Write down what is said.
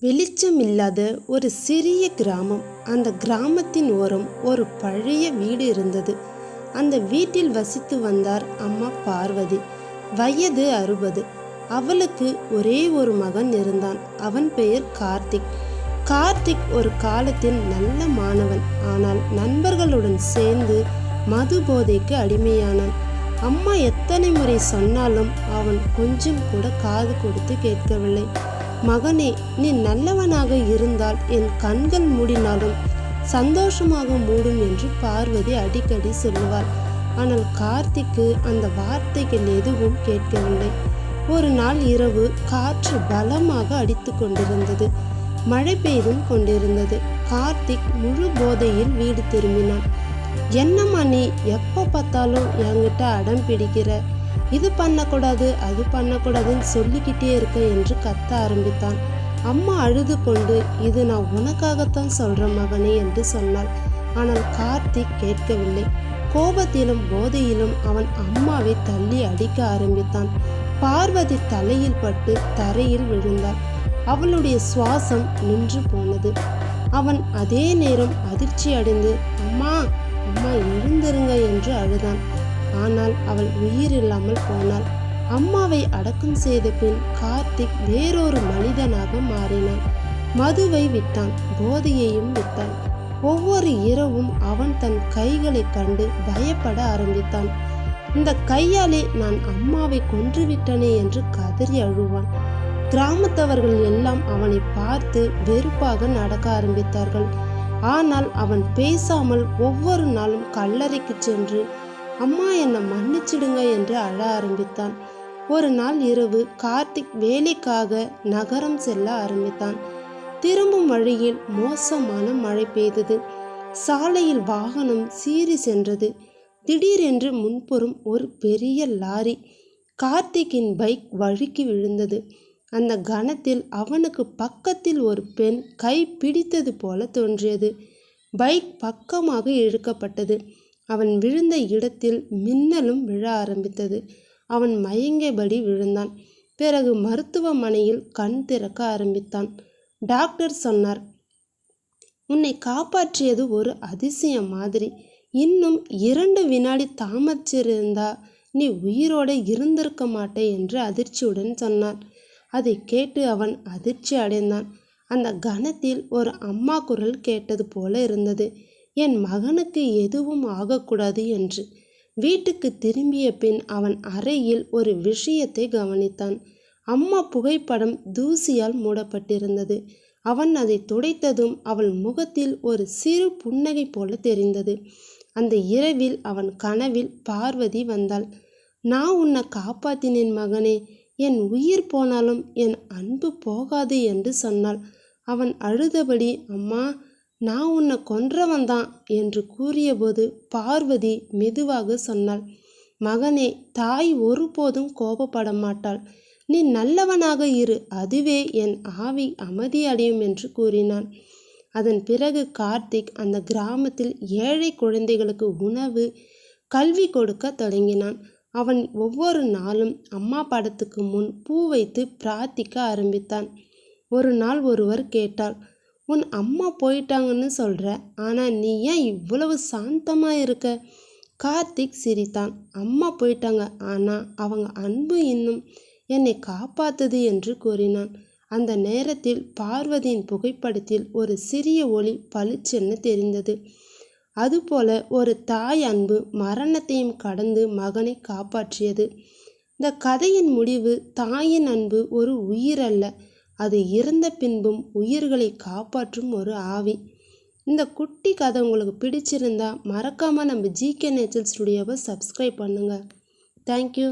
வெளிச்சம் இல்லாத ஒரு சிறிய கிராமம். அந்த கிராமத்தின் ஓரம் ஒரு பழைய வீடு இருந்தது. அந்த வீட்டில் வசித்து வந்தார் அம்மா பார்வதி. வயது அறுபது. அவளுக்கு ஒரே ஒரு மகன் இருந்தான். அவன் பெயர் கார்த்திக். கார்த்திக் ஒரு காலத்தில் நல்ல மாணவன். ஆனால் நண்பர்களுடன் சேர்ந்து மது போதைக்கு அடிமையானான். அம்மா எத்தனை முறை சொன்னாலும் அவன் கொஞ்சம் கூட காது கொடுத்து கேட்கவில்லை. மகனே நீ நல்லவனாக இருந்தால் என் கண்கள் மூடினாலும் சந்தோஷமாக மூடும் என்று பார்வதி அடிக்கடி சொல்லுவாள். ஆனால் கார்த்திக்கு அந்த வார்த்தைகள் எதுவும் கேட்கவில்லை. ஒரு நாள் இரவு காற்று பலமாக அடித்து கொண்டிருந்தது. மழை பெய்தும் கொண்டிருந்தது. கார்த்திக் முழு போதையில் வீடு திரும்பினான். என்னம்மா நீ எப்போ பார்த்தாலும் என்கிட்ட அடம் பிடிக்கிற? இது பண்ணக்கூடாது அது பண்ணக்கூடாதுன்னு சொல்லிக்கிட்டே இருக்க என்று கத்த ஆரம்பித்தான். அம்மா அழுது கொண்டு இது நான் உனக்காகத்தான் சொல்கிற மகனே என்று சொன்னாள். ஆனால் கார்த்திக் கேட்கவில்லை. கோபத்திலும் போதையிலும் அவன் அம்மாவை தள்ளி அடிக்க ஆரம்பித்தான். பார்வதி தலையில் பட்டு தரையில் விழுந்தாள். அவளுடைய சுவாசம் நின்று போனது. அவன் அதே நேரம் அதிர்ச்சி அடைந்து அம்மா அம்மா எழுந்திருங்க என்று அழுதான். ஆனால் அவள் உயிர் இல்லாமல் போனாள். அம்மாவை அடக்கம் செய்த பின் கார்த்திக் வேறொரு மனிதனாக மாறினான். மதுவை விட்டான் போதையையும் விட்டான். ஒவ்வொரு இரவும் அவன் தன் கைகளை கண்டு பயப்பட ஆரம்பித்தான். இந்த கையாலே நான் அம்மாவை கொன்றுவிட்டனே என்று கதறி அழுவான். கிராமத்தவர்கள் எல்லாம் அவனை பார்த்து வெறுப்பாக நடக்க ஆரம்பித்தார்கள். ஆனால் அவன் பேசாமல் ஒவ்வொரு நாளும் கல்லறைக்கு சென்று அம்மா என்னை மன்னிச்சிடுங்க என்று அழ ஆரம்பித்தான். ஒரு நாள் இரவு கார்த்திக் வேலைக்காக நகரம் செல்ல ஆரம்பித்தான். திரும்பும் வழியில் மோசமான மழை பெய்தது. சாலையில் வாகனம் சீறி சென்றது. திடீரென்று முன்புறம் ஒரு பெரிய லாரி கார்த்திக்கின் பைக் வழுக்கி விழுந்தது. அந்த கணத்தில் அவனுக்கு பக்கத்தில் ஒரு பெண் கை பிடித்தது போல தோன்றியது. பைக் பக்கமாக இழுக்கப்பட்டது. அவன் விழுந்த இடத்தில் மின்னலும் விழ ஆரம்பித்தது. அவன் மயங்கியபடி விழுந்தான். பிறகு மருத்துவமனையில் கண் திறக்க ஆரம்பித்தான். டாக்டர் சொன்னார் உன்னை காப்பாற்றியது ஒரு அதிசயம் மாதிரி. இன்னும் இரண்டு வினாடி தாமதிச்சிருந்தா நீ உயிரோடு இருந்திருக்க மாட்டே என்று அதிர்ச்சியுடன் சொன்னார் அதை கேட்டு அவன் அதிர்ச்சி அடைந்தான். அந்த கணத்தில் ஒரு அம்மா குரல் கேட்டது போல இருந்தது. என் மகனுக்கு எதுவும் ஆகக்கூடாது என்று. வீட்டுக்கு திரும்பிய பின் அவன் அறையில் ஒரு விஷயத்தை கவனித்தான். அம்மா புகைப்படம் தூசியால் மூடப்பட்டிருந்தது. அவன் அதை துடைத்ததும் அவள் முகத்தில் ஒரு சிறு புன்னகை போல தெரிந்தது. அந்த இரவில் அவன் கனவில் பார்வதி வந்தாள். நான் உன்னை காப்பாத்தினேன் மகனே. என் உயிர் போனாலும் என் அன்பு போகாது என்று சொன்னாள். அவன் அழுதபடி அம்மா நான் உன்னை கொன்றவன் தான் என்று கூறியபோது பார்வதி மெதுவாக சொன்னாள். மகனே தாய் ஒருபோதும் கோபப்பட மாட்டாள். நீ நல்லவனாக இரு. அதுவே என் ஆவி அமைதியடையும் என்று கூறினான். அதன் பிறகு கார்த்திக் அந்த கிராமத்தில் ஏழை குழந்தைகளுக்கு உணவு கல்வி கொடுக்க தொடங்கினான். அவன் ஒவ்வொரு நாளும் அம்மா படத்துக்கு முன் பூ வைத்து பிரார்த்திக்க ஆரம்பித்தான். ஒரு நாள் ஒருவர் கேட்டாள் உன் அம்மா போயிட்டாங்கன்னு சொல்கிற ஆனால் நீ ஏன் இவ்வளவு சாந்தமாக இருக்க? கார்த்திக் சிரித்தான். அம்மா போயிட்டாங்க ஆனால் அவங்க அன்பு இன்னும் என்னை காப்பாத்துது என்று கூறினான். அந்த நேரத்தில் பார்வதியின் புகைப்படத்தில் ஒரு சிறிய ஒளி பளிச்சென்னு தெரிந்தது. அதுபோல ஒரு தாய் அன்பு மரணத்தையும் கடந்து மகனை காப்பாற்றியது. இந்த கதையின் முடிவு தாயின் அன்பு ஒரு உயிரல்ல அது இறந்த பின்பும் உயிர்களை காப்பாற்றும் ஒரு ஆவி. இந்த குட்டி கதை உங்களுக்கு பிடிச்சிருந்தா மறக்காமல் நம்ம ஜிகே நேச்சர் ஸ்டுடியோவை சப்ஸ்கிரைப் பண்ணுங்கள் தேங்க்யூ